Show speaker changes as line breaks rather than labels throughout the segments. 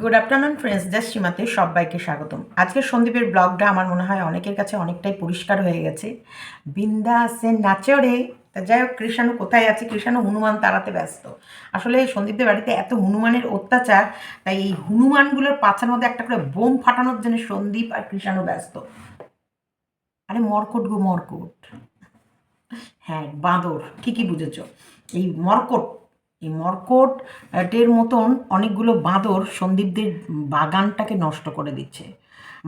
Good afternoon friends just সীমাতে সবাইকে স্বাগতম। আজকের সন্দীপের ব্লগটা আমার মনে হয় অনেকের কাছে অনেকটাই পরিষ্কার হয়ে গেছে। বিন্দা সে নাচরে। তা যাই হোক, কৃষাণু কোথায় আছে? কৃষাণু হনুমান তাড়াতে ব্যস্ত। আসলে সন্দীপদের বাড়িতে এত হনুমানের অত্যাচার, তাই এই হনুমানগুলোর পাছার মধ্যে একটা করে বোম ফাটানোর জন্য সন্দীপ আর কৃষাণু ব্যস্ত। আরে মরকট গো, মরকট। হ্যাঁ বাঁদর। ঠিকই বুঝেছ। এই মরকট এই মরকটের মতন অনেকগুলো বাঁদর সন্দীপদের বাগানটাকে নষ্ট করে দিচ্ছে।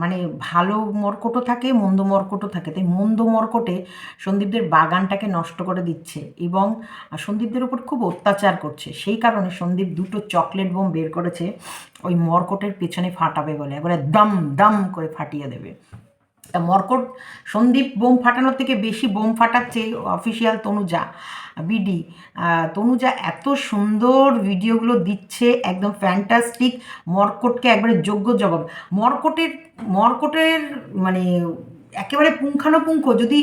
মানে ভালো মরকটও থাকে, মন্দ মরকটও থাকে। তাই মন্দ মরকটে সন্দীপদের বাগানটাকে নষ্ট করে দিচ্ছে এবং সন্দীপদের উপর খুব অত্যাচার করছে। সেই কারণে সন্দীপ দুটো চকলেট বোম বের করেছে, ওই মরকটের পেছনে ফাটাবে বলে। একবারে দম দম করে ফাটিয়ে দেবে। তা মর্কট, সন্দীপ বোম ফাটানোর থেকে বেশি বোম ফাটাচ্ছে অফিসিয়াল তনুজা, বিডি। তনুজা এত সুন্দর ভিডিওগুলো দিচ্ছে, একদম ফ্যান্টাস্টিক মর্কটকে একবারে যোগ্য জবাব। মর্কটের মর্কটের মানে একেবারে পুঙ্খানুপুঙ্খ যদি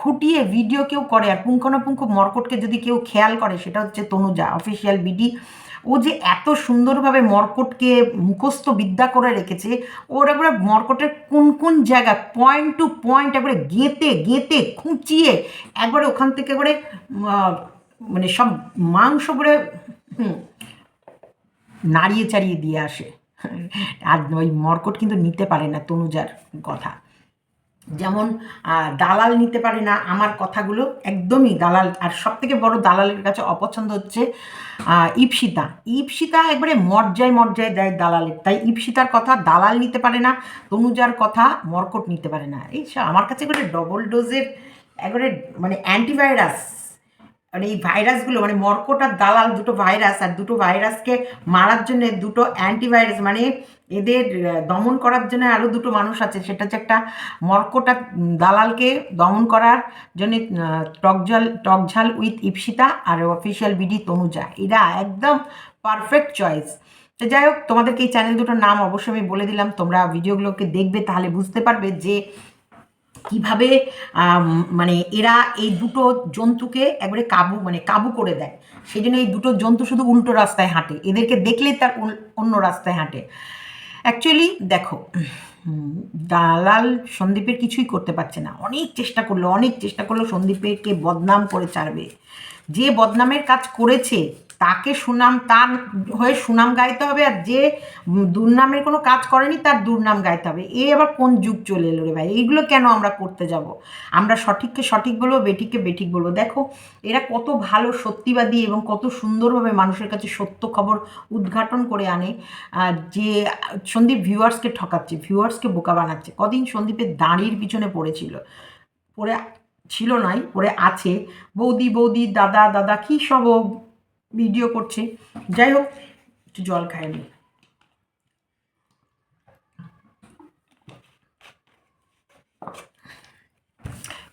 খুঁটিয়ে ভিডিও কেউ করে আর পুঙ্খানুপুঙ্খ মর্কটকে যদি কেউ খেয়াল করে, সেটা হচ্ছে তনুজা অফিসিয়াল বিডি। ও যে এত সুন্দরভাবে মর্কটকে মুখস্থ বিদ্যা করে রেখেছে, ওর একবারে মর্কটের কোন কোন জায়গা পয়েন্ট টু পয়েন্ট একবারে গেঁতে গেঁতে খুঁচিয়ে একবারে ওখান থেকে একবারে মানে সব মাংস করে নাড়িয়ে চাড়িয়ে দিয়ে আসে। আর ওই মর্কট কিন্তু নিতে পারে না তনুজার কথা। যেমন দালাল নিতে পারে না আমার কথাগুলো একদমই দালাল। আর সব থেকে বড় দালালের কাছে অপছন্দ হচ্ছে ইপসিতা। ইপসিতা একবারে মর্যায় মর্যায় দেয় দালালের। তাই ইপসিতার কথা দালাল নিতে পারে না, তনুজার কথা মর্কট নিতে পারে না। এই আমার কাছে একবারে ডবল ডোজের একবারে মানে অ্যান্টিভাইরাস মানে এই ভাইরাসগুলো মানে মর্কট আর দালাল দুটো ভাইরাস আর দুটো ভাইরাসকে মারার জন্য দুটো অ্যান্টিভাইরাস মানে এদের দমন করার জন্য আরও দুটো মানুষ আছে। সেটা হচ্ছে একটা মর্কট দালালকে দমন করার জন্য টকঝাল টকঝাল উইথ ইপসিতা আর অফিসিয়াল বিডি তনুজা। এরা একদম পারফেক্ট চয়েস। তো যাই হোক, তোমাদেরকে এই চ্যানেল দুটোর নাম অবশ্যই আমি বলে দিলাম। তোমরা ভিডিওগুলোকে দেখবে, তাহলে বুঝতে পারবে যে কীভাবে মানে এরা এই দুটো জন্তুকে একবারে কাবু মানে কাবু করে দেয়। সেই জন্য এই দুটো জন্তু শুধু উল্টো রাস্তায় হাঁটে। এদেরকে দেখলেই তার অন্য রাস্তায় হাঁটে। অ্যাকচুয়ালি দেখো, দালাল সন্দীপের কিছুই করতে পারছে না। অনেক চেষ্টা করল, অনেক চেষ্টা করল সন্দীপের কে বদনাম করে ছাড়বে। যে বদনামের কাজ করেছে তাকে সুনাম, তার হয়ে সুনাম গাইতে হবে আর যে দুর্নামের কোনো কাজ করেনি তার দুর্নাম গাইতে হবে। এ আবার কোন যুগ চলে এলো রে ভাই? এইগুলো কেন আমরা করতে যাব? আমরা সঠিককে সঠিক বলব, বেঠিককে বেঠিক বলব। দেখো, এরা কত ভালো সত্যিবাদী এবং কত সুন্দরভাবে মানুষের কাছে সত্য খবর উদ্ঘাটন করে আনে যে সন্দীপ ভিউয়ার্সকে ঠকাচ্ছে ভিউয়ার্সকে বোকা বানাচ্ছে। কদিন সন্দীপের দাঁড়ির পিছনে পড়েছিল। পড়ে ছিল নাই, পড়ে আছে। বৌদি বৌদি, দাদা দাদা, কী সব ভিডিও করছে। যাই হোক, একটু জল খায়নি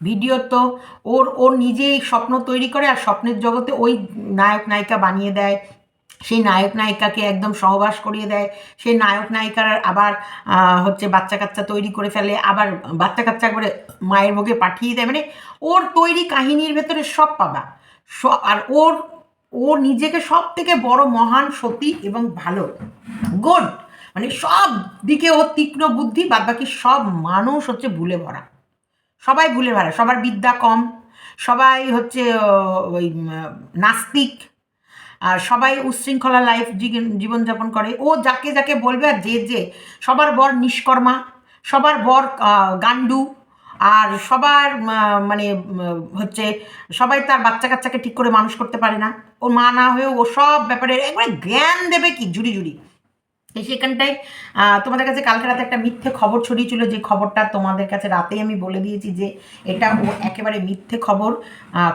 ভিডিও তো ওর ওর নিজেই স্বপ্ন তৈরি করে আর স্বপ্নের জগতে ওই নায়ক নায়িকা বানিয়ে দেয়। সেই নায়ক নায়িকাকে একদম সহবাস করিয়ে দেয়। সেই নায়ক নায়িকার আবার হচ্ছে বাচ্চা কাচ্চা তৈরি করে ফেলে, আবার বাচ্চা কাচ্চা করে মায়ের ভোগে পাঠিয়ে দেয়। মানে ওর তৈরি কাহিনীর ভেতরে সব পাবা। সব আর ওর ও নিজেকে সব থেকে বড় মহান, সতী এবং ভালো। গুড মানে সব দিকে ও তীক্ষ্ণ বুদ্ধি বাদ বাকি সব মানুষ হচ্ছে ভুলে ভরা। সবাই ভুলে ভরা, সবার বিদ্যা কম, সবাই হচ্ছে ওই নাস্তিক, আর সবাই উচ্ছৃঙ্খলা লাইফ জীবনযাপন করে। ও যাকে যাকে বলবে আর যে যে, সবার বর নিষ্কর্মা, সবার বর গান্ডু আর সবার মানে হচ্ছে সবাই তার বাচ্চা কাচ্চাকে ঠিক করে মানুষ করতে পারে না। ও মা না হয়েও ও সব ব্যাপারে একবারে জ্ঞান দেবে কি? জুড়ি তো সেখানটায় তোমাদের কাছে কালকে রাতে একটা মিথ্যে খবর ছড়িয়েছিল যে খবরটা তোমাদের কাছে রাতেই আমি বলে দিয়েছি যে এটা একেবারে মিথ্যে খবর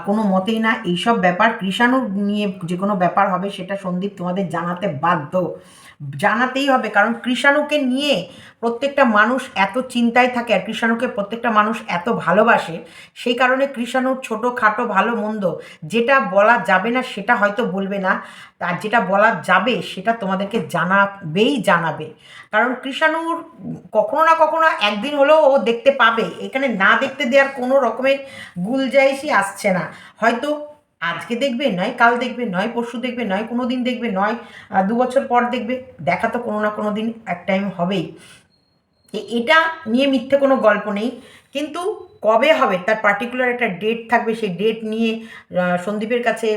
কোনো মতেই না। এইসব ব্যাপার কৃষাণু নিয়ে যে কোনো ব্যাপার হবে সেটা সন্দীপ তোমাদের জানাতে বাধ্য। জানাতেই হবে, কারণ কৃষাণুকে নিয়ে প্রত্যেকটা মানুষ এত চিন্তায় থাকে আর কৃষাণুকে প্রত্যেকটা মানুষ এত ভালোবাসে, সেই কারণে কৃষাণুর ছোটো খাটো ভালো মন্দ যেটা বলা যাবে না সেটা হয়তো বলবে না। আর যেটা বলা যাবে সেটা তোমাদেরকে জানাবেই জানাবে। কারণ কৃষাণুর কখনো না কখনো একদিন হলেও ও দেখতে পাবে। এখানে না দেখতে দেওয়ার কোনো রকমের গুলজাইশই আসছে না। হয়তো আজকে দেখবে, নয় কাল দেখবে, নয় পরশু দেখবে, নয় কোনো দিন দেখবে, নয় দু বছর পর দেখবে। দেখা তো কোনো না কোনো দিন এক টাইম হবেই। এটা নিয়ে মিথ্যে কোনো গল্প নেই। কিন্তু কবে হবে? তার পার্টিকুলার একটা ডেট থাকবে। সেই ডেট নিয়ে সন্দীপের কাছে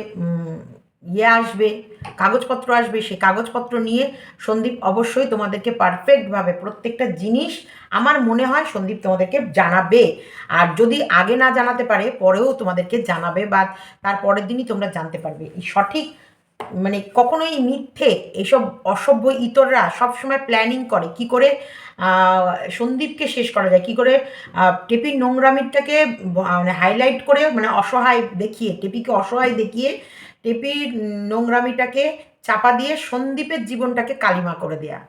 ইয়ে আসবে, কাগজপত্র আসবে, সেই কাগজপত্র নিয়ে সন্দীপ অবশ্যই তোমাদেরকে পারফেক্টভাবে প্রত্যেকটা জিনিস আমার মনে হয় সন্দীপ তোমাদেরকে জানাবে। আর যদি আগে না জানাতে পারে, পরেও তোমাদেরকে জানাবে বা তার পরের দিনই তোমরা জানতে পারবে। এই সঠিক মানে কখনোই মিথ্যে এসব অসভ্য ইতররা সবসময় প্ল্যানিং করে। কি করে সন্দীপকে শেষ করা যায়? কি করে টেপির নোংরামিটাকে মানে হাইলাইট করে মানে অসহায় দেখিয়ে, টেপিকে অসহায় দেখিয়ে টেপির নোংরামিটাকে চাপা দিয়ে সন্দীপের জীবনটাকে কালিমা করে দেয়া।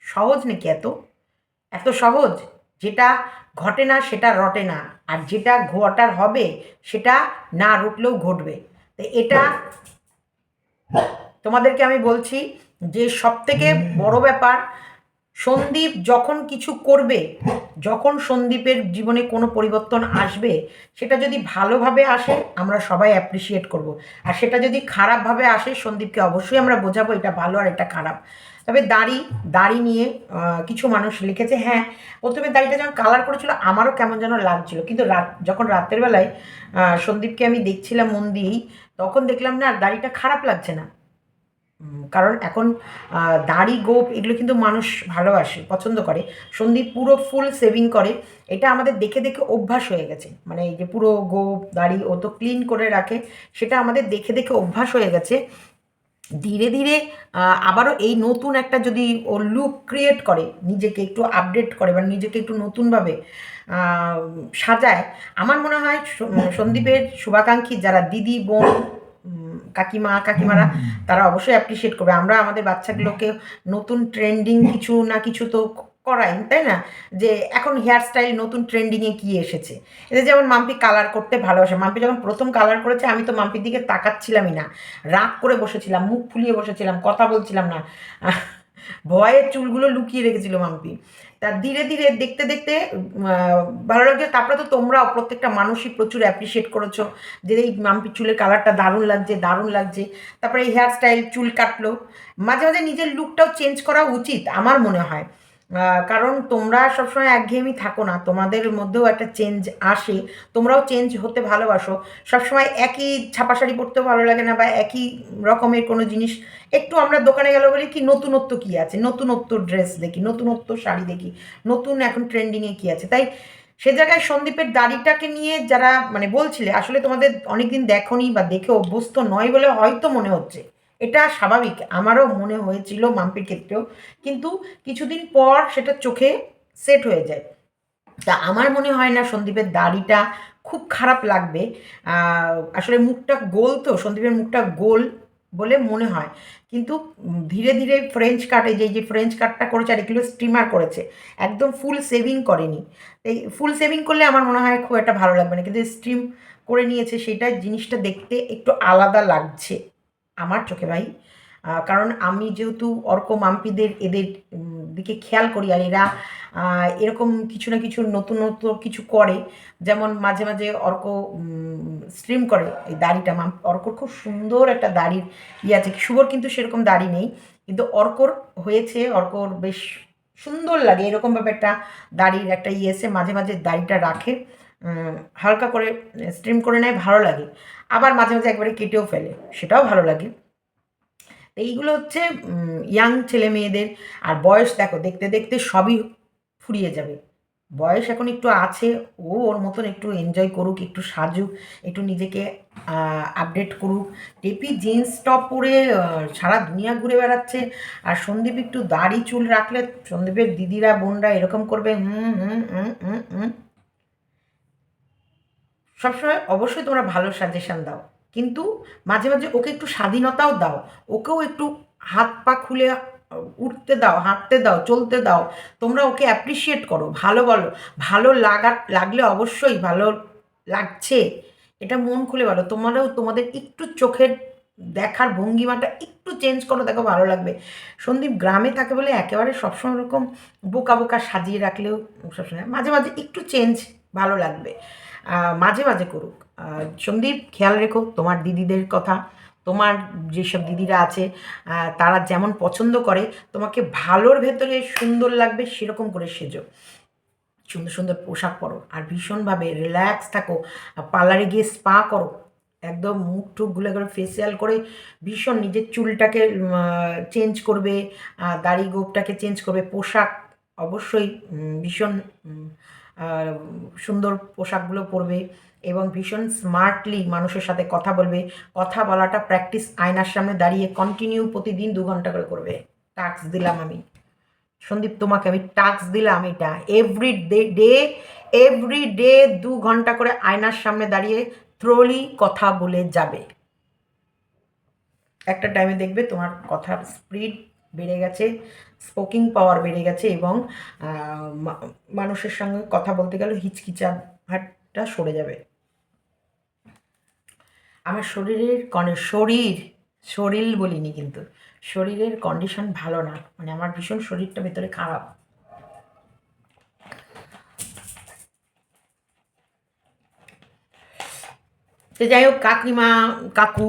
সহজ নাকি এত? এত সহজ? যেটা ঘটে না, সেটা রটে না। আর যেটা ঘটার হবে, সেটা না রুটলেও ঘটবে। তো এটা তোমাদেরকে আমি বলছি যে সব থেকে বড় ব্যাপার সন্দীপ যখন কিছু করবে, যখন সন্দীপের জীবনে কোনো পরিবর্তন আসবে, সেটা যদি ভালোভাবে আসে, আমরা সবাই অ্যাপ্রিসিয়েট করব। আর সেটা যদি খারাপভাবে আসে, সন্দীপকে অবশ্যই আমরা বোঝাবো এটা ভালো আর এটা খারাপ। তবে দাড়ি দাড়ি নিয়ে কিছু মানুষ লিখেছে হ্যাঁ প্রথমে দাড়িটা যখন কালার করেছিল, আমারও কেমন যেন লাগছিল। কিন্তু রাত, যখন রাতের বেলায় সন্দীপকে আমি দেখছিলাম মন দিয়েই, তখন দেখলাম না, আর দাড়িটা খারাপ লাগছে না। কারণ এখন দাড়ি, গোপ এগুলো কিন্তু মানুষ ভালোবাসে, পছন্দ করে। সন্দীপ পুরো ফুল সেভিং করে। এটা আমাদের দেখে দেখে অভ্যাস হয়ে গেছে। মানে এই যে পুরো গোপ, দাড়ি, ও তো ক্লিন করে রাখে, সেটা আমাদের দেখে দেখে অভ্যাস হয়ে গেছে। ধীরে ধীরে আবারও এই নতুন একটা যদি ও লুক ক্রিয়েট করে, নিজেকে একটু আপডেট করে বা নিজেকে একটু নতুনভাবে সাজায়, আমার মনে হয় সন্দীপের শুভাকাঙ্ক্ষী যারা দিদি, বোন কাকিমা কাকিমারা তারা অবশ্যই অ্যাপ্রিসিয়েট করবে। আমরা আমাদের বাচ্চাগুলোকে নতুন ট্রেন্ডিং কিছু না কিছু তো করাই তাই না? যে এখন হেয়ার স্টাইল নতুন ট্রেন্ডিংয়ে কি এসেছে? এতে যেমন মাম্পি কালার করতে ভালোবাসে। মাম্পি যখন প্রথম কালার করেছে আমি তো মাম্পির দিকে তাকাচ্ছিলামই না। রাগ করে বসেছিলাম মুখ ফুলিয়ে বসেছিলাম কথা বলছিলাম না। ভয়ের চুলগুলো লুকিয়ে রেখেছিল মাম্পি। তা ধীরে ধীরে দেখতে দেখতে ভালো লাগছে তারপরে তো তোমরাও প্রত্যেকটা মানুষই প্রচুর অ্যাপ্রিসিয়েট করেছ যে এই মাম্পি চুলের কালারটা দারুণ লাগছে দারুণ লাগছে। তারপরে এই হেয়ার স্টাইল চুল কাটলো। মাঝে মাঝে নিজের লুকটাও চেঞ্জ করা উচিত, আমার মনে হয়। কারণ তোমরা সবসময় একঘেয়েমি থাকো না, তোমাদের মধ্যেও একটা চেঞ্জ আসে, তোমরাও চেঞ্জ হতে ভালোবাসো। সবসময় একই ছাপা শাড়ি পরতেও ভালো লাগে না বা একই রকমের কোনো জিনিস। একটু আমরা দোকানে গেলে বলি কি, নতুনত্ব কী আছে? নতুনত্ব ড্রেস দেখি, নতুনত্ব শাড়ি দেখি, নতুন এখন ট্রেন্ডিংয়ে কী আছে? তাই সে জায়গায় সন্দীপের দাড়িটাকে নিয়ে যারা মানে বলছিলে, আসলে তোমাদের অনেকদিন দেখোনি বা দেখে অভ্যস্ত নয় বলে হয়তো মনে হচ্ছে। এটা স্বাভাবিক। আমারও মনে হয়েছিল মাম্পির ক্ষেত্রেও। কিন্তু কিছুদিন পর সেটা চোখে সেট হয়ে যায়। তা আমার মনে হয় না সন্দীপের দাড়িটা খুব খারাপ লাগবে। আসলে মুখটা গোল তো, সন্দীপের মুখটা গোল বলে মনে হয়। কিন্তু ধীরে ধীরে ফ্রেঞ্চ কাটে যে যে ফ্রেঞ্চ কাটটা করেছে আর এগুলো স্টিমার করেছে, একদম ফুল সেভিং করেনি। এই ফুল সেভিং করলে আমার মনে হয় খুব একটা ভালো লাগবে না। কিন্তু স্ট্রিম করে নিয়েছে, সেটা জিনিসটা দেখতে একটু আলাদা লাগছে। আমার চোখে ভাই। কারণ আমি যেহেতু অর্ক, মাম্পিদের এদের দিকে খেয়াল করি আর এরা এরকম কিছু না কিছু নতুন নতুন কিছু করে। যেমন মাঝে মাঝে অর্ক স্ট্রিম করে এই দাড়িটা। মাম, অর্কর খুব সুন্দর একটা দাড়ির ইয়ে আছে। শুভর কিন্তু সেরকম দাড়ি নেই। কিন্তু অর্কর হয়েছে, অর্কর বেশ সুন্দর লাগে। এরকমভাবে একটা দাড়ির একটা ইয়ে এসে মাঝে মাঝে দাড়িটা রাখে। হালকা করে স্ট্রিম করে নেয়, ভালো লাগে। আবার মাঝে মাঝে একবারে কেটেও ফেলে, সেটাও ভালো লাগে। এইগুলো হচ্ছে ইয়াং ছেলে মেয়েদের, আর বয়স দেখো, দেখতে দেখতে সবই ফুরিয়ে যাবে। বয়স এখন একটু আছে, ও ওর মতন একটু এনজয় করুক, একটু সাজুক, একটু নিজেকে আপডেট করুক। টেপি জিন্স টপ পরে সারা দুনিয়া ঘুরে বেড়াচ্ছে, আর সন্দীপ একটু দাড়ি চুল রাখলে, সন্দীপের দিদিরা, বোনরা এরকম করবে, হুম হুম হুম হুম হুম। সবসময় অবশ্যই তোমরা ভালো সাজেশন দাও। কিন্তু মাঝে মাঝে ওকে একটু স্বাধীনতাও দাও। ওকেও একটু হাত পা খুলে উঠতে দাও, হাঁটতে দাও, চলতে দাও। তোমরা ওকে অ্যাপ্রিসিয়েট করো, ভালো বলো। ভালো লাগা, লাগলে অবশ্যই ভালো লাগছে। এটা মন খুলে বলো। তোমারও, তোমাদের একটু চোখের দেখার ভঙ্গিমাটা একটু চেঞ্জ করো, দেখো ভালো লাগবে। সন্দীপ গ্রামে থাকে বলে একেবারে সবসময় ওরকম বোকা বোকা সাজিয়ে রাখলেও সবসময়, মাঝে মাঝে একটু চেঞ্জ ভালো লাগবে। মাঝে মাঝে করুক। সন্দীপ, খেয়াল রেখো, তোমার দিদিদের কথা, তোমার যেসব দিদিরা আছে তারা যেমন পছন্দ করে, তোমাকে ভালোর ভেতরে সুন্দর লাগবে, সেরকম করে সেজো। সুন্দর সুন্দর পোশাক পরো আর ভীষণভাবে রিল্যাক্স থাকো। পার্লারে গিয়ে স্পা করো। একদম মুখ টুক গুলে করে ফেসিয়াল করে ভীষণ নিজের চুলটাকে চেঞ্জ করবে দাড়ি গোপটাকে চেঞ্জ করবে, পোশাক অবশ্যই ভীষণ সুন্দর পোশাকগুলো পরবে এবং ভীষণ স্মার্টলি মানুষের সাথে কথা বলবে। কথা বলাটা প্র্যাকটিস আয়নার সামনে দাঁড়িয়ে কন্টিনিউ প্রতিদিন দু ঘণ্টা করে করবে। টাস্ক দিলাম আমি। সন্দীপ, তোমাকে আমি টাস্ক দিলাম এটা। Every day day every day দু ঘণ্টা করে আয়নার সামনে দাঁড়িয়ে থ্রোলি কথা বলে যাবে। একটা টাইমে দেখবে তোমার কথার স্পিড বেড়ে গেছে স্পোকিং পাওয়ার বেড়ে গেছে এবং মানুষের সঙ্গে কথা বলতে গেলে হিচকিচা হাটটা সরে যাবে। আমার শরীরের কনে শরীর শরীর বলিনি কিন্তু, শরীরের কন্ডিশন ভালো না মানে আমার ভীষণ শরীরটা ভেতরে খারাপ। তো যাই হোক, কাকিমা, কাকু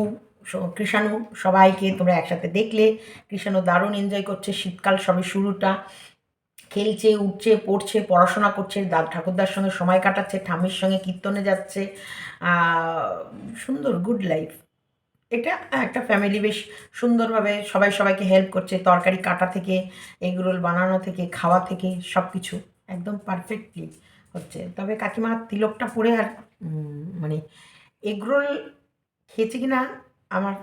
কৃষাণু সবাইকে তোমরা একসাথে দেখলে। কৃষাণু দারুণ এনজয় করছে, শীতকাল সবে শুরুটা। খেলছে, উঠছে, পড়ছে, পড়াশোনা করছে, দা, ঠাকুরদার সঙ্গে সময় কাটাচ্ছে ঠামির সঙ্গে কীর্তনে যাচ্ছে। সুন্দর গুড লাইফ এটা একটা ফ্যামিলি বেশ সুন্দরভাবে সবাই সবাইকে হেল্প করছে, তরকারি কাটা থেকে এগরোল বানানো থেকে, খাওয়া থেকে সব কিছু একদম পারফেক্টলি হচ্ছে। তবে কাকিমা তিলকটা পরে আর মানে এগরোল খেয়েছে কিনা আমার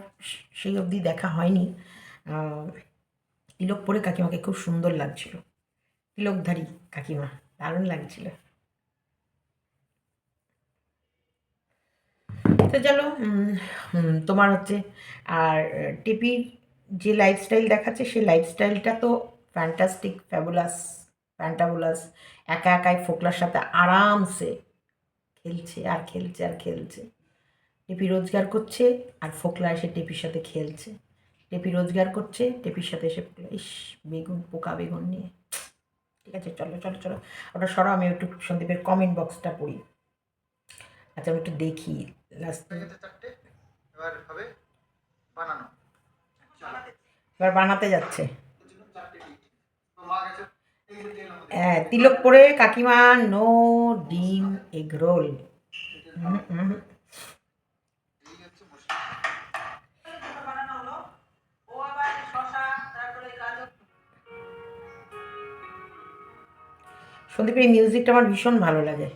সেই অবধি দেখা হয়নি। তিলক পরে কাকিমাকে খুব সুন্দর লাগছিল। তিলকধারী কাকিমা, দারুণ লাগছিল। তো চলো তোমার হচ্ছে, আর টিপির যে লাইফস্টাইল দেখাচ্ছে সেই লাইফস্টাইলটা তো ফ্যান্টাস্টিক ফ্যাবুলাস ফ্যান্টাবুলাস একা একাই ফোকলার সাথে আরামসে খেলছে, আর খেলছে আর খেলছে। টেপি রোজগার করছে আর ফোকলা এসে টেপির সাথে খেলছে। টেপি রোজগার করছে টেপির সাথে এসে ফোকলা, ইস বেগুন পোকা বেগুন নিয়ে। ঠিক আছে চলো চলো চলো। ওটা সরো আমি একটু সন্দীপের কমেন্ট বক্সটা পড়ি। আচ্ছা আমি একটু দেখি। লাস্ট
এবার হবে বানানো।
এবার বানাতে যাচ্ছে। হ্যাঁ তিলক পরে কাকিমা নো ডিম এগ রোল।
এই
সন্দীপের এই মিউজিকটা আমার ভীষণ ভালো লাগে।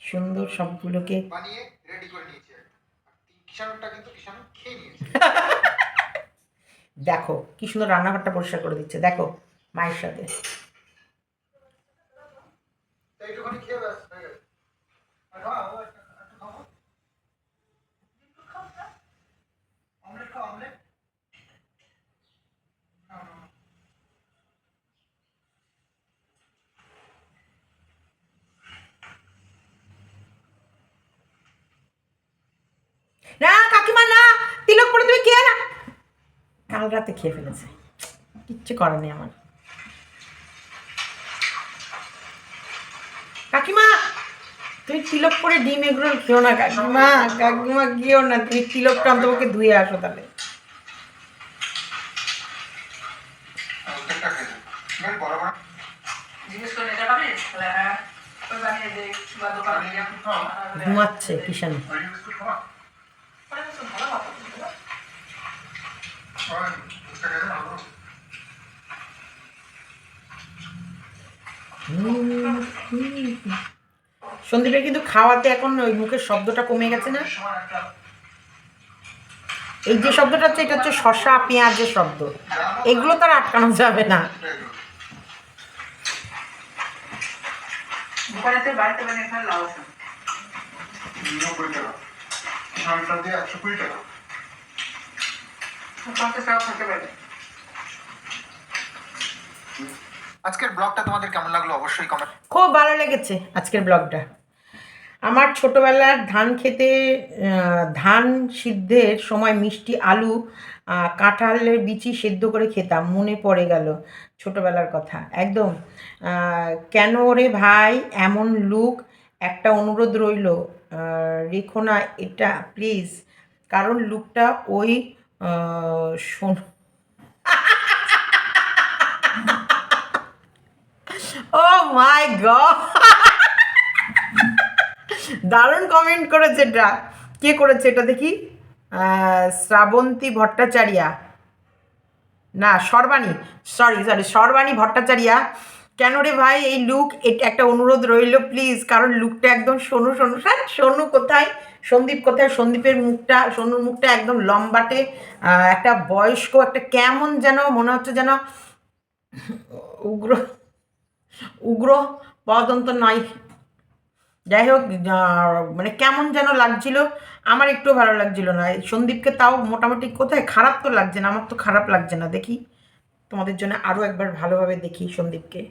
সুন্দর সবগুলোকে
বানিয়ে রেডি করে নিয়েছি একটা। কিন্তু কিষান খেয়ে নিয়েছে।
দেখো কি সুন্দর রান্নাঘরটা পরিষ্কার করে দিচ্ছে। দেখো মায়ের সাথে
তো এইটুখানি খেয়ে ব্যাস হয়ে গেছে আর খাও, ও একটা- একটু খাও। অমলেট খাও, অমলেট? নাও, নাও, নাও।
না কাকিমা না তিলক পরে তুমি খেয়ে না কাল রাতে খেয়ে ফেলেছে। কিচ্ছু করার নেই আমার। কাকিমা তুমি তিলক করে ডিম এগুলো খেও না কাকিমা কাকিমা গিয়েও না তুমি তিলকটা তোমাকে ধুয়ে আসো তাহলে।
ঘুমাচ্ছে খেয়ে নাও। বেশ বড় বড়।
জিজ্ঞেস করে নিতে পারিস তাহলে হ্যাঁ ওই বানিয়ে দে বা দোকানে
বানিয়ে
গিয়ে
একটু খাও।
ঘুমাচ্ছে কিষান
বানিয়ে বিস্কুট খাওয়া?
পরে তো ভালো কথা বলতে হবে।
আর বুঝতে গেছে না, ভালো।
সন্দীপের কিন্তু খাওয়াতে এখন ওই মুখের শব্দটা কমে গেছে না? এই যে শব্দটা হচ্ছে এটা হচ্ছে শশা পেঁয়াজের শব্দ। এগুলো তো আর আটকানো যাবে না।
টাকা। আজকের ব্লগটা তোমাদের কেমন লাগল অবশ্যই কমেন্ট
খুব ভালো লেগেছে আজকের ব্লগটা। আমার ছোটবেলার ধান খেতে ধান সিদ্ধের সময় মিষ্টি আলু কাঁঠালের বিচি সেদ্ধ করে খেতাম, মনে পড়ে গেল ছোটবেলার কথা। একদম কেন রে ভাই এমন লুক? একটা অনুরোধ রইল রেখো না এটা প্লিজ কারণ লুকটা ওই ও মাই গড দারুণ কমেন্ট করেছে এটা কে করেছে এটা দেখি? শ্রাবন্তী ভট্টাচার্যা। না, Sarbani. Sorry sorry Sarbani Bhattacharya. কেন রে ভাই, এই লুক এটা একটা অনুরোধ রইল প্লিজ কারণ লুকটা একদম সোনু সোনু। স্যার সোনু কোথায়? সন্দীপ কোথায়? সন্দীপের মুখটা, সোনুর মুখটা একদম লম্বাটে একটা বয়স্ক, একটা কেমন যেন, মনে হচ্ছে যেন উগ্র উগ্র পদন্ত নয় যাই হোক মানে কেমন যেন লাগছিল, আমার একটু ভালো লাগছিল না। সন্দীপকে তাও মোটামুটি কোথায় খারাপ তো লাগছে না, আমার তো খারাপ লাগছে না। দেখি, তোমাদের জন্য আরও একবার ভালোভাবে দেখি সন্দীপকে।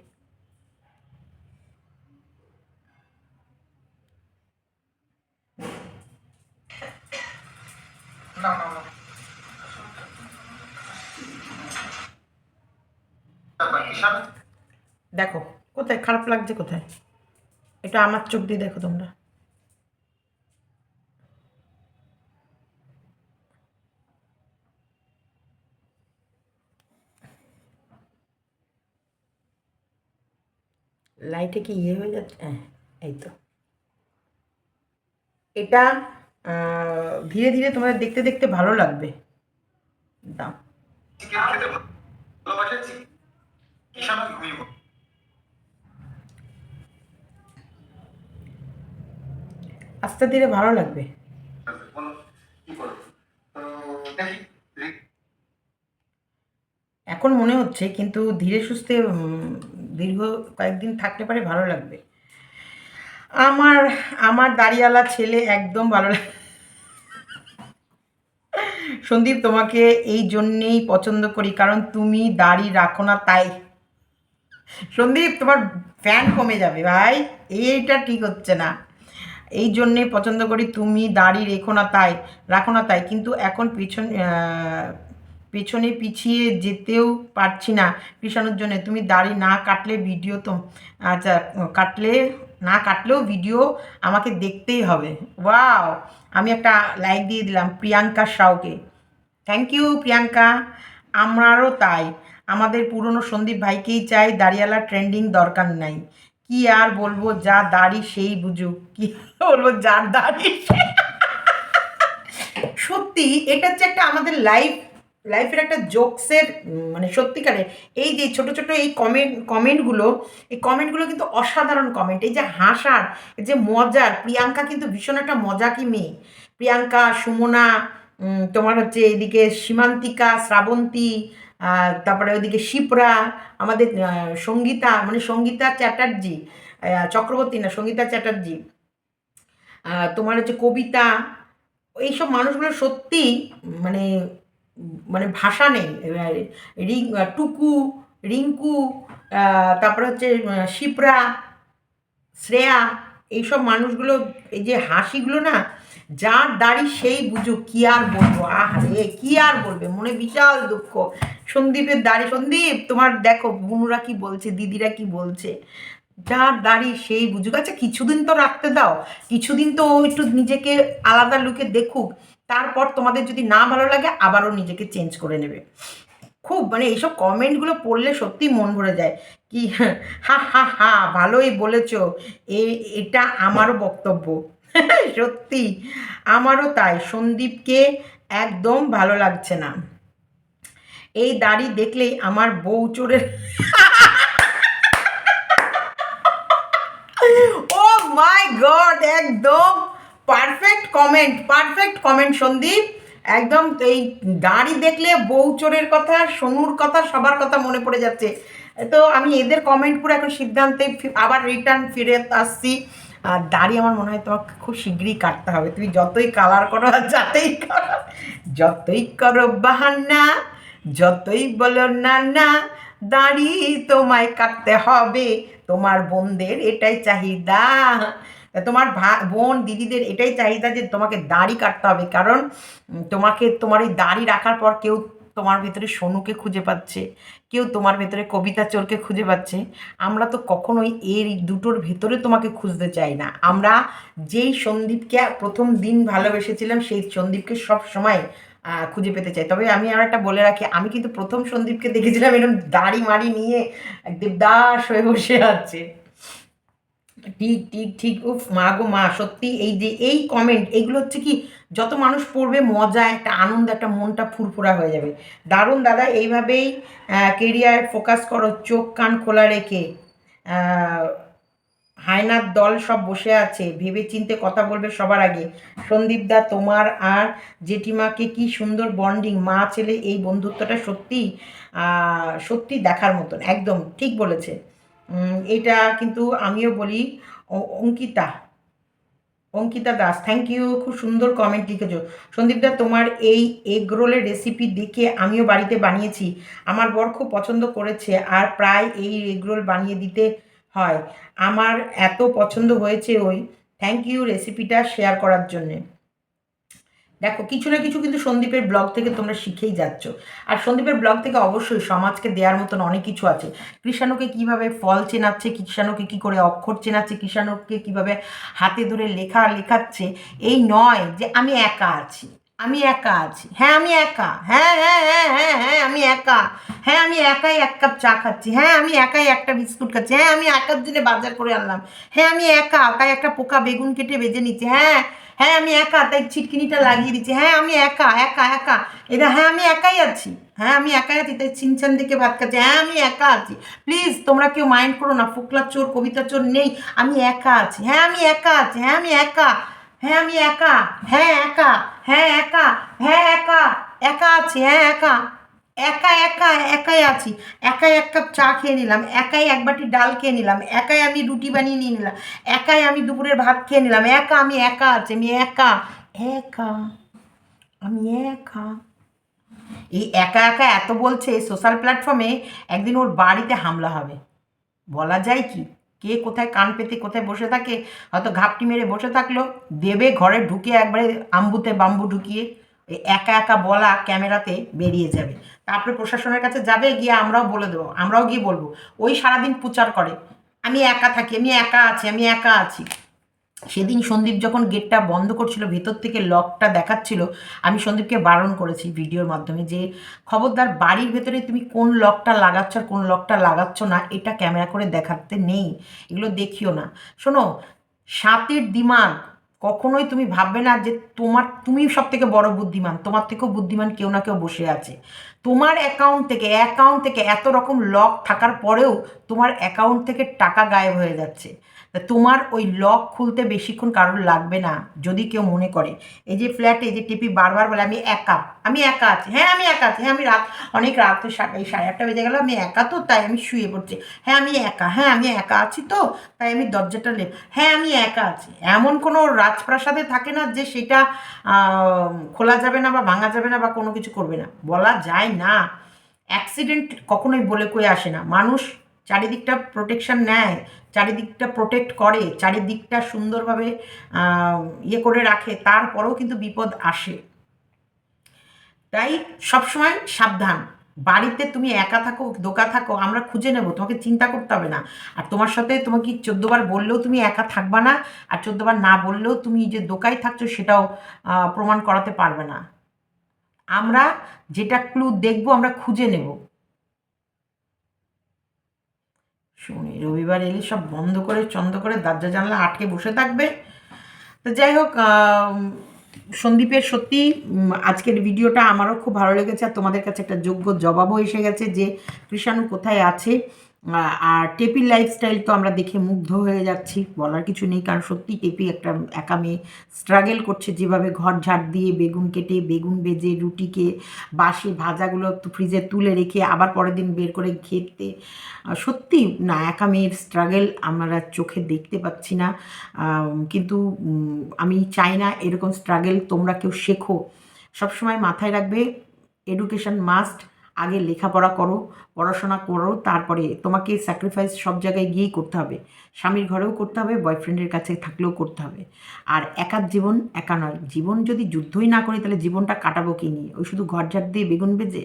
না না
দেখো, কোথায়? খারাপ লাগছে কোথায়? এটা আমার চোখ দিয়ে দেখো তোমরা। লাইটে কি ইয়ে হয়ে যাচ্ছে? হ্যাঁ এই তো। এটা ধীরে ধীরে তোমাদের দেখতে দেখতে ভালো লাগবে। দাও। আস্তে ধীরে ভালো লাগবে। এখন মনে হচ্ছে কিন্তু ধীরে সুস্থে দীর্ঘ কয়েকদিন থাকতে পারে ভালো লাগবে। আমার আমার দাড়িওয়ালা ছেলে একদম ভালো লাগে সন্দীপ, তোমাকে এই জন্যেই পছন্দ করি, কারণ তুমি দাড়ি রাখো না তাই। সন্দীপ, তোমার ফ্যান কমে যাবে ভাই। এইটা ঠিক হচ্ছে না। এই জন্যে পছন্দ করি তুমি, দাড়ি রেখো না তাই, রাখো না তাই। কিন্তু এখন পিছন পেছনে পিছিয়ে যেতেও পারছি না কৃষাণুর জন্য। তুমি দাড়ি না কাটলে ভিডিও তো আচ্ছা কাটলে, না কাটলেও ভিডিও আমাকে দেখতেই হবে। ওয়াও, আমি একটা লাইক দিয়ে দিলাম প্রিয়াঙ্কা সাউকে। থ্যাংক ইউ প্রিয়াঙ্কা, আমারও তাই। আমাদের পুরনো সন্দীপ ভাইকেই চাই দাড়িওয়ালা ট্রেন্ডিং দরকার নাই। কি আর বলব, যা দাড়ি সেই বুঝুক, কি বলব, যার দাড়ি সত্যি, এটা হচ্ছে একটা আমাদের লাইফ লাইফের একটা জোকসের মানে সত্যিকারের এই যে ছোট ছোট এই কমেন্ট কমেন্টগুলো এই কমেন্টগুলো কিন্তু অসাধারণ কমেন্ট এই যে হাসার, এই যে মজার, প্রিয়াঙ্কা কিন্তু ভীষণ একটা মজাকি মেয়ে। প্রিয়াঙ্কা, সুমনা তোমার হচ্ছে এদিকে সীমান্তিকা, শ্রাবন্তী তারপরে ওইদিকে শিপ্রা, আমাদের সঙ্গীতা মানে সঙ্গীতা চ্যাটার্জি চক্রবর্তী না, সঙ্গীতা চ্যাটার্জি তোমার হচ্ছে কবিতা, এইসব মানুষগুলো সত্যি মানে মানে ভাষা নেই। রিং টুকু, রিঙ্কু তারপরে হচ্ছে শিপ্রা, শ্রেয়া, এইসব মানুষগুলো, এই যে হাসিগুলো না যার দাড়ি সেই বুঝুক, কি আর বলব? আহারে, কি আর বলবে? মনে বিশাল দুঃখ। সন্দীপের দাড়ি, সন্দীপ, তোমার দেখো বুনুরা কি বলছে, দিদিরা কি বলছে? যার দাড়ি সেই বুঝুক। আচ্ছা কিছুদিন তো রাখতে দাও। কিছুদিন তো ও একটু নিজেকে আলাদা লুকে দেখুক। তারপর তোমাদের যদি না ভালো লাগে, আবারও নিজেকে চেঞ্জ করে নেবে। খুব মানে এইসব কমেন্টগুলো পড়লে সত্যি মন ভরে যায়। কি, হা হা হা, ভালোই বলেছ। এটা আমারও বক্তব্য। সত্যি, আমারও তাই। সন্দীপকে একদম ভালো লাগছে না। এই দাড়ি দেখলেই আমার বউ চোরের ও মাই গড একদম perfect comment perfect comment Sandeep. একদম এই দাড়ি দেখলে বউ চোরের কথা, সোনুর কথা, সবার কথা মনে পড়ে যাচ্ছে। তো আমি এদের কমেন্ট করে এখন সিদ্ধান্তে আবার রিটার্ন ফিরে আসছি। আর দাড়ি আমার মনে হয় তোমাকে খুব শীঘ্রই কাটতে হবে। তুমি যতই কালার করো যাতেই করো, যতই করো বাহান্না যতই বলো না না দাড়ি তোমায় কাটতে হবে। তোমার বোনদের এটাই চাহিদা। তোমার ভা, বোন, দিদিদের এটাই চাহিদা যে তোমাকে দাড়ি কাটতে হবে। কারণ তোমাকে, তোমার এই দাড়ি রাখার পর কেউ তোমার ভেতরে সোনুকে খুঁজে পাচ্ছে, কেউ তোমার ভেতরে কবিতা চোরকে খুঁজে পাচ্ছে, আমরা তো কখনোই এর দুটোর ভেতরে তোমাকে খুঁজতে চাই না। আমরা যেই সন্দীপকে প্রথম দিন ভালোবেসেছিলাম, সেই সন্দীপকে সব সময় খুঁজে পেতে চাই। তবে আমি আর একটা বলে রাখি, আমি কিন্তু প্রথম সন্দীপকে দেখেছিলাম এরকম দাড়ি মাড়ি নিয়ে, দেবদাস হয়ে বসে আছে। ঠিক ঠিক ঠিক, উফ, মা গো, মা, সত্যি এই যে এই কমেন্ট এইগুলো হচ্ছে কি, যত মানুষ পড়বে, মজা, একটা আনন্দ, একটা মনটা ফুরফুরা হয়ে যাবে। দারুণ, দাদা, এইভাবেই কেরিয়ার ফোকাস করো, চোখ, কান খোলা রেখে। হায়নার দল সব বসে আছে ভেবে চিনতে কথা বলবে সবার আগে। সন্দীপ দা, তোমার আর জেঠিমাকে কি সুন্দর বন্ডিং মা, ছেলে, এই বন্ধুত্বটা সত্যি সত্যি দেখার মতন, একদম, ঠিক বলেছে। এটা কিন্তু আমিও বলি অঙ্কিতা। অঙ্কিতা দাস থ্যাংক ইউ খুব সুন্দর কমেন্ট লিখেছো। সন্দীপদা তোমার এই এগ রোলের রেসিপি দেখে আমিও বাড়িতে বানিয়েছি। আমার বর খুব পছন্দ করেছে আর প্রায় এই এগ রোল বানিয়ে দিতে হয়। আমার এত পছন্দ হয়েছে ওই থ্যাংক ইউ রেসিপিটা শেয়ার করার জন্যে। দেখো, কিছু না কিছু কিন্তু সন্দীপের ব্লগ থেকে তোমরা শিখেই যাচ্ছ। আর সন্দীপের ব্লগ থেকে অবশ্যই সমাজকে দেওয়ার মতন অনেক কিছু আছে। কৃষাণুকে কীভাবে ফল চেনাচ্ছে, কৃষাণুকে কি করে অক্ষর চেনাচ্ছে, কৃষাণুকে কীভাবে হাতে ধরে লেখা লেখাচ্ছে, এই নয় যে আমি একা আছি। আমি একা আছি। হ্যাঁ আমি একা। হ্যাঁ হ্যাঁ হ্যাঁ হ্যাঁ হ্যাঁ আমি একা। হ্যাঁ আমি একাই এক কাপ চা খাচ্ছি। হ্যাঁ আমি একাই একটা বিস্কুট খাচ্ছি। হ্যাঁ আমি একার জন্য বাজার করে আনলাম। হ্যাঁ আমি একা। তাই একটা পোকা বেগুন কেটে বেজে নিচ্ছি। হ্যাঁ হ্যাঁ আমি একা, তাই ছিটকিনিটা লাগিয়ে দিচ্ছি। হ্যাঁ আমি একা একা একা। এটা হ্যাঁ আমি একাই আছি। হ্যাঁ আমি একাই আছি, তাই ছিনছান দেখে ভাত খাচ্ছি। হ্যাঁ আমি একা আছি। প্লিজ তোমরা কেউ মাইন্ড করো না, ফোকলা চোর, কবিতা চোর নেই। আমি একা আছি। হ্যাঁ আমি একা আছি। হ্যাঁ আমি একা। হ্যাঁ আমি একা। হ্যাঁ একা। হ্যাঁ একা। হ্যাঁ একা। একা আছি। হ্যাঁ একা। একা একা, একাই আছি। একাই এক কাপ চা খেয়ে নিলাম, একাই এক বাটি ডাল খেয়ে নিলাম, একাই আমি রুটি বানিয়ে নিয়ে নিলাম, একাই আমি দুপুরের ভাত খেয়ে নিলাম, একা আমি একা আছি, আমি একা একা, আমি একা। এই একা একা এত বলছে সোশ্যাল প্ল্যাটফর্মে একদিন ওর বাড়িতে হামলা হবে। বলা যায় কি? কে কোথায় কান পেতে, কোথায় বসে থাকে, হয়তো ঘাপটি মেরে বসে থাকল, দেবে ঘরে ঢুকে একবারে আম্বুতে বাম্বু ঢুকিয়ে একা একা বলা ক্যামেরাতে বেরিয়ে যাবে। তারপরে প্রশাসনের কাছে যাবে, গিয়ে আমরাও বলে দেবো, আমরাও গিয়ে বলব। ওই সারাদিন প্রচার করে। আমি একা থাকি, আমি একা আছি, আমি একা আছি। সেদিন সন্দীপ যখন গেটটা বন্ধ করছিল, ভেতর থেকে লকটা দেখাচ্ছিল, আমি সন্দীপকে বারণ করেছি ভিডিওর মাধ্যমে যে, খবরদার, বাড়ির ভেতরে তুমি কোন লকটা লাগাচ্ছ আর কোন লকটা লাগাচ্ছ না, এটা ক্যামেরা করে দেখাতে নেই, এগুলো দেখিও না। শোনো, সাতের দিমাগ কখনোই তুমি ভাববে না যে তোমার, তুমি সব থেকে বড় বুদ্ধিমান, তোমার থেকেও বুদ্ধিমান কেউ না কেউ বসে আছে। তোমার অ্যাকাউন্ট থেকে অ্যাকাউন্ট থেকে এত রকম লক থাকার পরেও তোমার অ্যাকাউন্ট থেকে টাকা গায়েব হয়ে যাচ্ছে। তোমার ওই লক খুলতে বেশিক্ষণ কারোর লাগবে না, যদি কেউ মনে করে। এই যে ফ্ল্যাটে যে টিপি বারবার বলে, আমি একা আমি একা আছি। হ্যাঁ আমি একা আছি। হ্যাঁ আমি রাত, অনেক রাত এই সাড়ে আটটা বেজে গেল, আমি একা তো, তাই আমি শুয়ে পড়ছি। হ্যাঁ আমি একা হ্যাঁ আমি একা আছি তো, তাই আমি দরজাটা লে হ্যাঁ আমি একা আছি। এমন কোনো রাজপ্রাসাদে থাকে না যে সেটা খোলা যাবে না বা ভাঙা যাবে না বা কোনো কিছু করবে না। বলা যায় না। অ্যাক্সিডেন্ট কখনোই বলে কয়ে আসে না। মানুষ চারিদিকটা প্রোটেকশন নেয়, চারিদিকটা প্রোটেক্ট করে, চারিদিকটা সুন্দরভাবে ইয়ে করে রাখে, তারপরেও কিন্তু বিপদ আসে। তাই সবসময় সাবধান। বাড়িতে তুমি একা থাকো, দোকা থাকো, আমরা খুঁজে নেব, তোমাকে চিন্তা করতে হবে না। আর তোমার সাথে তোমাকে চোদ্দবার বললেও তুমি একা থাকবা না, আর চোদ্দবার না বললেও তুমি যে দোকায় থাকছো সেটাও প্রমাণ করাতে পারবে না। আমরা যেটা ক্লু দেখব, আমরা খুঁজে নেব। শুনি। রবিবার এলে সব বন্ধ করে চন্দ করে দরজা জানলা আটকে বসে থাকবে। তো যাই হোক সন্দীপের সত্যি আজকের ভিডিওটা আমারও খুব ভালো লেগেছে। আর তোমাদের কাছে একটা যোগ্য জবাবও এসে গেছে যে, কৃষাণু কোথায় আছে? আর টেপির লাইফস্টাইল তো আমরা দেখে মুগ্ধ হয়ে যাচ্ছি। বলার কিছু নেই, কারণ সত্যি টেপি একটা একা মেয়ে স্ট্রাগেল করছে যেভাবে ঘর ঝাড় দিয়ে বেগুন কেটে, বেগুন বেজে, রুটিকে বাসি ভাজাগুলো ফ্রিজে তুলে রেখে আবার পরের দিন বের করে খেতে। সত্যি না, একা মেয়ের স্ট্রাগেল আমরা চোখে দেখতে পাচ্ছি না। কিন্তু আমি চাই না এরকম স্ট্রাগল তোমরা কেউ শেখো। সবসময় মাথায় রাখবে এডুকেশন মাস্ট আগে লেখাপড়া করো, পড়াশোনা করো, তারপরে তোমাকে স্যাক্রিফাইস সব জায়গায় গিয়েই করতে হবে। স্বামীর ঘরেও করতে হবে বয়ফ্রেন্ডের কাছে থাকলেও করতে হবে। আর একার জীবন একা নয়। জীবন যদি যুদ্ধই না করি, তাহলে জীবনটা কাটাবো কি নিয়ে? ওই শুধু ঘর ঝাড় দিয়ে বেগুন বেজে?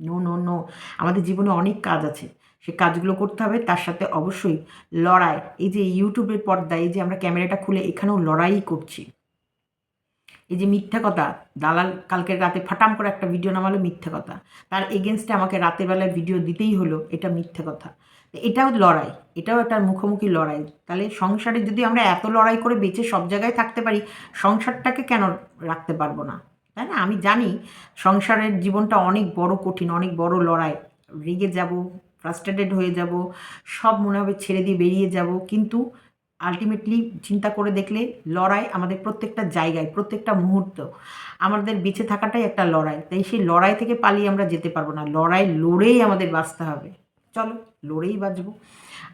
নো নো নো আমাদের জীবনে অনেক কাজ আছে। সে কাজগুলো করতে হবে, তার সাথে অবশ্যই লড়াই। এই যে ইউটিউবের পর্দায়, এই যে আমরা ক্যামেরাটা খুলে, এখানেও লড়াই করছি। এই যে মিথ্যা কথা, দালাল কালকের রাতে ফাটাম করে একটা ভিডিও নামালো মিথ্যা কথা। তার এগেনস্টে আমাকে রাতের বেলায় ভিডিও দিতেই হলো এটা মিথ্যা কথা। এটাও লড়াই, এটাও একটা মুখোমুখি লড়াই। তাহলে সংসারে যদি আমরা এত লড়াই করে বেঁচে সব জায়গায় থাকতে পারি, সংসারটাকে কেন রাখতে পারব না? তাই না? আমি জানি সংসারের জীবনটা অনেক বড় কঠিন, অনেক বড় লড়াই। রেগে যাব ফ্রাস্ট্রেটেড হয়ে যাব, সব মনে হবে ছেড়ে দিয়ে বেরিয়ে যাব, কিন্তু আলটিমেটলি চিন্তা করে দেখলে লড়াই আমাদের প্রত্যেকটা জায়গায়, প্রত্যেকটা মুহূর্ত আমাদের বেঁচে থাকাটাই একটা লড়াই। তাই সেই লড়াই থেকে পালিয়ে আমরা যেতে পারব না। লড়াই লড়েই আমাদের বাঁচতে হবে। চলো, লড়েই বাঁচবো।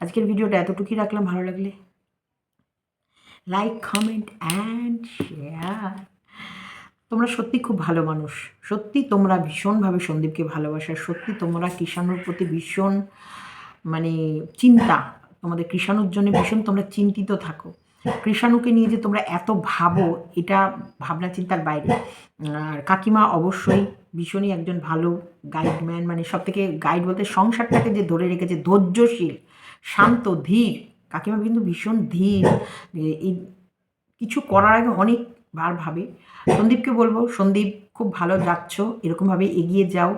আজকের ভিডিওটা এতটুকুই রাখলাম। ভালো লাগলে লাইক কমেন্ট অ্যান্ড শেয়ার তোমরা সত্যি খুব ভালো মানুষ। সত্যি তোমরা ভীষণভাবে সন্দীপকে ভালোবাসা। সত্যি তোমরা কিষাণুর প্রতি ভীষণ মানে চিন্তা তোমাদের কৃষাণুর জন্য ভীষণ তোমরা চিন্তিত থাকো। কৃষাণুকে নিয়ে যে তোমরা এত ভাবো, এটা ভাবনা চিন্তার বাইরে। আর কাকিমা অবশ্যই ভীষণই একজন ভালো গাইডম্যান মানে সব থেকে গাইড বলতে সংসারটাকে যে ধরে রেখেছে, ধৈর্যশীল, শান্ত, ধীর। কাকিমা কিন্তু ভীষণ ধীর। এই কিছু করার আগে অনেকবার ভাবে। সন্দীপকে বলব, সন্দীপ খুব ভালো যাচ্ছ, এরকমভাবে এগিয়ে যাও।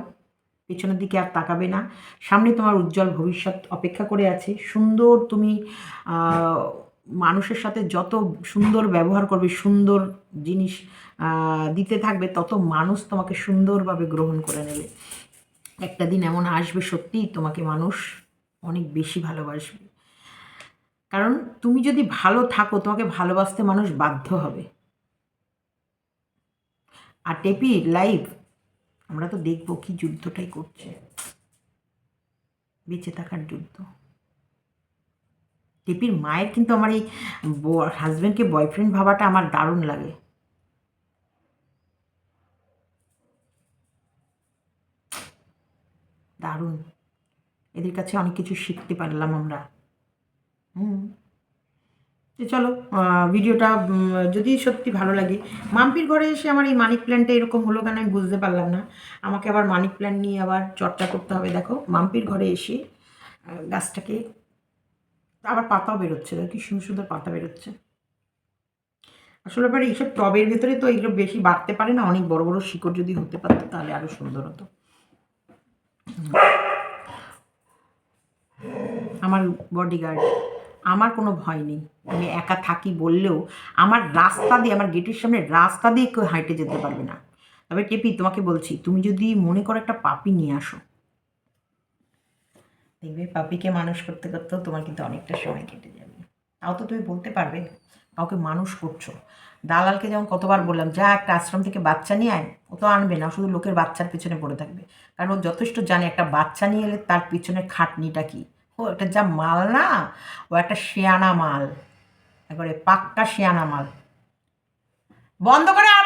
পেছনের দিকে আর তাকাবে না। সামনে তোমার উজ্জ্বল ভবিষ্যৎ অপেক্ষা করে আছে। সুন্দর তুমি মানুষের সাথে যত সুন্দর ব্যবহার করবে, সুন্দর জিনিস দিতে থাকবে, তত মানুষ তোমাকে সুন্দরভাবে গ্রহণ করে নেবে। একটা দিন এমন আসবে সত্যিই তোমাকে মানুষ অনেক বেশি ভালোবাসবে। কারণ তুমি যদি ভালো থাকো, তোমাকে ভালোবাসতে মানুষ বাধ্য হবে। আর টেপি লাইভ আমরা তো দেখব কি যুদ্ধটাই করছে। বেঁচে থাকার যুদ্ধ। টেপির মায়ের কিন্তু আমার এই হাজব্যান্ডকে বয়ফ্রেন্ড ভাবাটা আমার দারুণ লাগে। দারুণ। এদের কাছে অনেক কিছু শিখতে পারলাম আমরা। হুম। তো চলো ভিডিওটা যদি সত্যি ভালো লাগে। মাম্পির ঘরে এসে আমার এই মানিক প্ল্যান্টটা এরকম হলো কেন আমি বুঝতে পারলাম না। আমাকে আবার মানিক প্ল্যান্ট নিয়ে আবার চর্চা করতে হবে। দেখো, মাম্পির ঘরে এসে গাছটাকে আবার পাতাও বেরোচ্ছে। কি সুন্দর সুন্দর পাতা বেরোচ্ছে। আসলে এবার এইসব টবের ভেতরে তো এগুলো বেশি বাড়তে পারে না। অনেক বড় বড় শিকড় যদি হতে পারতো, তাহলে আরও সুন্দর হতো। আমার বডিগার্ড আমার কোনো ভয় নেই। আমি একা থাকি বললেও আমার রাস্তা দিয়ে, আমার গেটের সামনে রাস্তা দিয়ে কেউ হাঁটে যেতে পারবে না। তবে টেপি তোমাকে বলছি, তুমি যদি মনে করো একটা পাপি নিয়ে আসো। দেখবে পাপিকে মানুষ করতে করতেও তোমার কিন্তু অনেকটা সময় কেটে যাবে। তাও তো তুমি বলতে পারবে, কাউকে মানুষ করছ। দালালকে যেমন কতবার বললাম, যা একটা আশ্রম থেকে বাচ্চা নিয়ে আয়, ও তো আনবে না শুধু লোকের বাচ্চার পিছনে পড়ে থাকবে। কারণ ও যথেষ্ট জানে, একটা বাচ্চা নিয়ে এলে তার পিছনে খাটনিটা কি। ও, এটা যা মাল না? ও, একটা শিয়ানা মাল। একবারে পাক্কা শিয়ানা মাল। বন্ধ করে আর